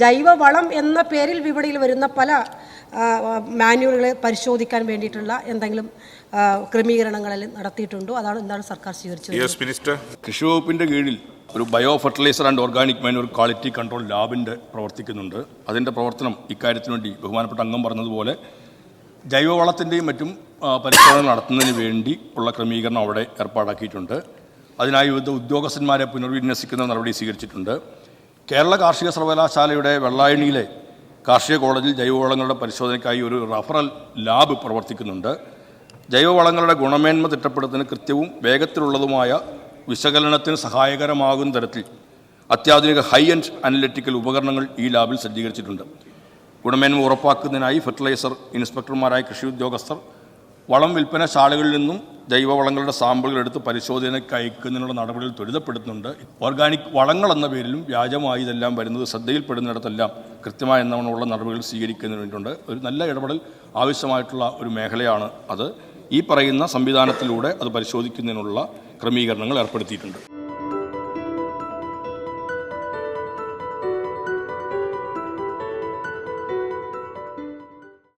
ജൈവവളം എന്ന പേരിൽ വിപണിയിൽ വരുന്ന പല മാനുവലുകളെ പരിശോധിക്കാൻ വേണ്ടിയിട്ടുള്ള എന്തെങ്കിലും ക്രമീകരണങ്ങളിൽ നടത്തിയിട്ടുണ്ടോ? അതാണ് എന്താണ് സർക്കാർ സ്വീകരിച്ചത്? യെസ് മിനിസ്റ്റർ കൃഷി വകുപ്പിന്റെ കീഴിൽ ഒരു bio fertilizer and organic manure quality control ലാബിന്റെ പ്രവർത്തിക്കുന്നുണ്ട്. അതിന്റെ പ്രവർത്തനം ഇക്കാര്യത്തിന് വേണ്ടി ബഹുമാനപ്പെട്ട അംഗം പറഞ്ഞതുപോലെ ജൈവവളത്തിന്റെയും മറ്റും പരിശോധന നടത്തുന്നതിന് വേണ്ടി ഉള്ള ക്രമീകരണം അവിടെ ഏർപ്പാടാക്കിയിട്ടുണ്ട്. അതിനായി വിവിധ ഉദ്യോഗസ്ഥന്മാരെ പുനർവിന്യസിക്കുന്ന നടപടി സ്വീകരിച്ചിട്ടുണ്ട്. കേരള കാർഷിക സർവകലാശാലയുടെ വെള്ളായണിയിലെ കാർഷിക കോളേജിൽ ജൈവവളങ്ങളുടെ പരിശോധനയ്ക്കായി ഒരു റഫറൽ ലാബ് പ്രവർത്തിക്കുന്നുണ്ട്. ജൈവവളങ്ങളുടെ ഗുണമേന്മ തിട്ടപ്പെടുത്തുന്നതിന് കൃത്യവും വേഗത്തിലുള്ളതുമായ വിശകലനത്തിന് സഹായകരമാകുന്ന തരത്തിൽ അത്യാധുനിക ഹൈ എൻഡ് അനലിറ്റിക്കൽ ഉപകരണങ്ങൾ ഈ ലാബിൽ സജ്ജീകരിച്ചിട്ടുണ്ട്. ഗുണമേന്മ ഉറപ്പാക്കുന്നതിനായി ഫെർട്ടിലൈസർ ഇൻസ്പെക്ടർമാരായ കൃഷി ഉദ്യോഗസ്ഥർ വളം വിൽപ്പനശാലകളിൽ നിന്നും ജൈവവളങ്ങളുടെ സാമ്പിളുകൾ എടുത്ത് പരിശോധനയ്ക്ക് അയക്കുന്നതിനുള്ള നടപടികൾ ത്വരിതപ്പെടുത്തുന്നുണ്ട്. ഓർഗാനിക് വളങ്ങൾ എന്ന പേരിലും വ്യാജമായി ഇതെല്ലാം വരുന്നത് ശ്രദ്ധയിൽപ്പെടുന്നിടത്തെല്ലാം കൃത്യമായ എന്നവണമുള്ള നടപടികൾ സ്വീകരിക്കുന്നതിന് വേണ്ടിയിട്ടുണ്ട്. ഒരു നല്ല ഇടപെടൽ ആവശ്യമായിട്ടുള്ള ഒരു മേഖലയാണ് അത്. ഈ പറയുന്ന സംവിധാനത്തിലൂടെ അത് പരിശോധിക്കുന്നതിനുള്ള ക്രമീകരണങ്ങൾ ഏർപ്പെടുത്തിയിട്ടുണ്ട്.